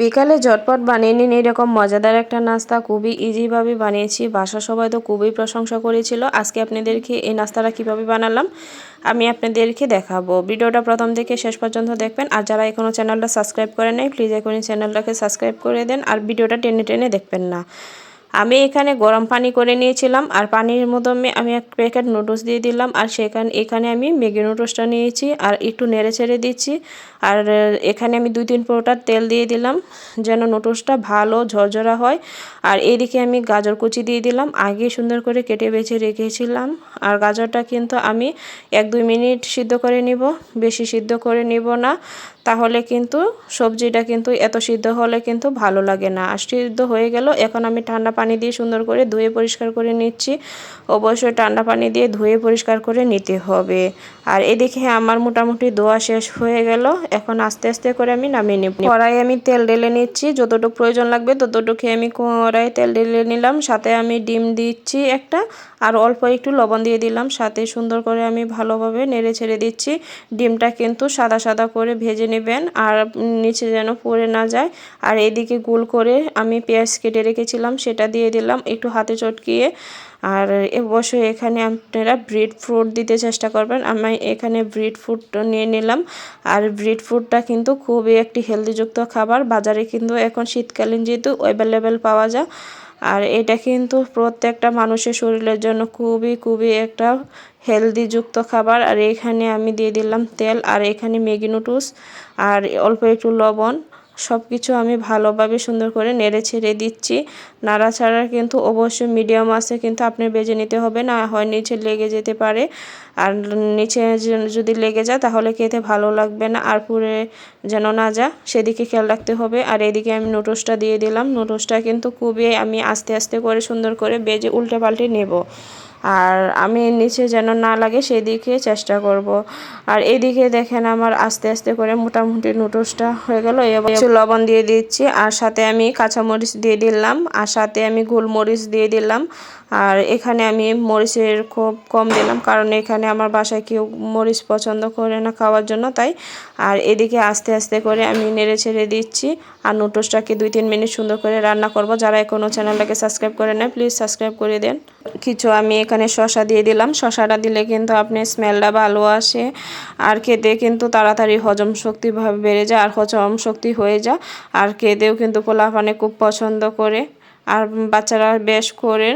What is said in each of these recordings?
বিকালে ঝটপট বানিয়ে নিন, এরকম মজাদার একটা নাস্তা। খুবই ইজিভাবে বানিয়েছি বাসা সবাই তো খুবই প্রশংসা করেছিল। আজকে আপনাদেরকে এই নাস্তাটা কীভাবে বানালাম, আমি আপনাদেরকে দেখাবো। ভিডিওটা প্রথম থেকে শেষ পর্যন্ত দেখবেন। আর যারা এখনও চ্যানেলটা সাবস্ক্রাইব করে নেই প্লিজ এখনই চ্যানেলটাকে সাবস্ক্রাইব করে দেন। আর ভিডিওটা টেনে টেনে দেখবেন না। আমি এখানে গরম পানি করে নিয়েছিলাম আর পানির মধ্যে আমি এক প্যাকেট নুডলস দিয়ে দিলাম আর সেখানে, এখানে আমি ম্যাগি নুডলসটা নিয়েছি আর একটু নেড়ে ছেড়ে দিচ্ছি আর এখানে আমি দুই তিন পোটার তেল দিয়ে দিলাম যেন নুডলসটা ভালো ঝরঝরা হয়। আর এদিকে আমি গাজর কুচি দিয়ে দিলাম। আগে সুন্দর করে কেটে বেছে রেখেছিলাম আর গাজরটা কিন্তু আমি এক দুই মিনিট সিদ্ধ করে নিব। বেশি সিদ্ধ করে নিব না। তাহলে কিন্তু সবজিটা কিন্তু এত সিদ্ধ হলে কিন্তু ভালো লাগে না। আর সিদ্ধ হয়ে গেল। এখন আমি ঠান্ডা পানি দিয়ে সুন্দর করে ধুয়ে পরিষ্কার করে নিচ্ছি। অবশ্যই ঠান্ডা পানি দিয়ে ধুয়ে পরিষ্কার করে নিতে হবে। আর এদিকে আমার মোটামুটি ধোয়া শেষ হয়ে গেল। এখন আস্তে আস্তে করে আমি নামিয়ে নেব। কড়াই আমি তেল ঢেলে নিচ্ছি। যতটুকু প্রয়োজন লাগবে ততটুকু আমি কড়াই তেল ঢেলে নিলাম। সাথে আমি ডিম দিচ্ছি একটা। আর অল্প একটু লবণ দিয়ে দিলাম। সাথে সুন্দর করে আমি ভালোভাবে নেড়ে ছেড়ে দিচ্ছি। ডিমটা কিন্তু সাদা সাদা করে ভেজে নেবেন। আর নিচে যেন পড়ে না যায়। আর এদিকে গোল করে আমি পেঁয়াজ কেটে রেখেছিলাম। সেটা দিয়ে দিলাম, একটু হাতে চটকিয়ে। আর অবশ্যই এখানে আপনারা ব্রিড ফ্রুট দিতে চেষ্টা করবেন। আমি এখানে ব্রিড ফ্রুট নিয়ে নিলাম। আর ব্রিড ফ্রুটটা কিন্তু খুবই একটি হেলদিযুক্ত খাবার। বাজারে কিন্তু এখন শীতকালীন যেহেতু অ্যাভেলেবেল পাওয়া যায়। আর এটা কিন্তু প্রত্যেকটা মানুষের শরীরের জন্য খুবই খুবই একটা হেলদিযুক্ত খাবার। আর এখানে আমি দিয়ে দিলাম তেল। আর এখানে ম্যাগি নুডলস আর অল্প একটু লবণ। সব কিছু আমি ভালোভাবে সুন্দর করে নেড়ে ছেড়ে দিচ্ছি। নাড়াছাড়া কিন্তু অবশ্যই মিডিয়াম আছে, কিন্তু আপনি বেজে নিতে হবে না, হয় নিচে লেগে যেতে পারে। আর নিচে যদি লেগে যায়, তাহলে খেতে ভালো লাগবে না, আর পুরে যেন না যা সেদিকে খেয়াল রাখতে হবে। আর এদিকে আমি নুডলসটা দিয়ে দিলাম। নুডলসটা কিন্তু খুবই আমি আস্তে আস্তে করে সুন্দর করে বেজে উল্টে পাল্টে নেব। আর আমি নিচে যেন না লাগে সেদিকে চেষ্টা করব। আর এদিকে দেখেন আমার আস্তে আস্তে করে মোটামুটি নুডলসটা হয়ে গেল। এবার লবণ দিয়ে দিচ্ছি, আর সাথে আমি কাঁচামরিচ দিয়ে দিলাম, আর সাথে আমি গোলমরিচ দিয়ে দিলাম। আর এখানে আমি মরিচের খুব কম দিলাম, কারণ এখানে আমার বাসায় কেউ মরিচ পছন্দ করে না খাওয়ার জন্য, তাই। আর এদিকে আস্তে আস্তে করে আমি নেড়ে ছেড়ে দিচ্ছি, আর নুডলসটাকে দুই তিন মিনিট সুন্দর করে রান্না করব। যারা এখনও চ্যানেলটাকে সাবস্ক্রাইব করে নেয় প্লিজ সাবস্ক্রাইব করে দেন। কিছু আমি এখানে শশা দিয়ে দিলাম শশাটা দিলে কিন্তু আপনি স্মেলটা ভালো আসে, আর খেতে কিন্তু তাড়াতাড়ি হজম শক্তি বেড়ে যায়, আর হজম শক্তি হয়ে যায়, আর খেতেও কিন্তু পোলাপানে খুব পছন্দ করে। আর বাচ্চারা বেশ করে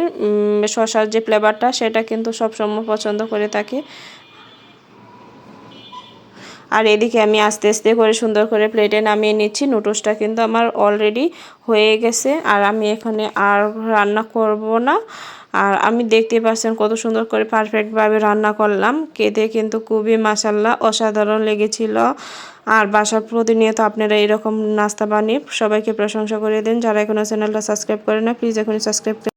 শশার যে ফ্লেভারটা সেটা কিন্তু সবসময় পছন্দ করে থাকে। আর এদিকে আমি আস্তে আস্তে করে সুন্দর করে প্লেটে নামিয়ে নিচ্ছি। নুডলসটা কিন্তু আমার অলরেডি হয়ে গেছে। আর আমি এখানে আর রান্না করব না। আর আমি দেখতে পাচ্ছেন কত সুন্দর করে পারফেক্টভাবে রান্না করলাম। খেতে কিন্তু খুবই মাসাল্লাহ অসাধারণ লেগেছিল। আর বাসার প্রতিনিয়ত আপনারা এরকম নাস্তা বানিয়ে সবাইকে প্রশংসা করে দেন। যারা এখনও চ্যানেলটা সাবস্ক্রাইব করে না প্লিজ এখনই সাবস্ক্রাইব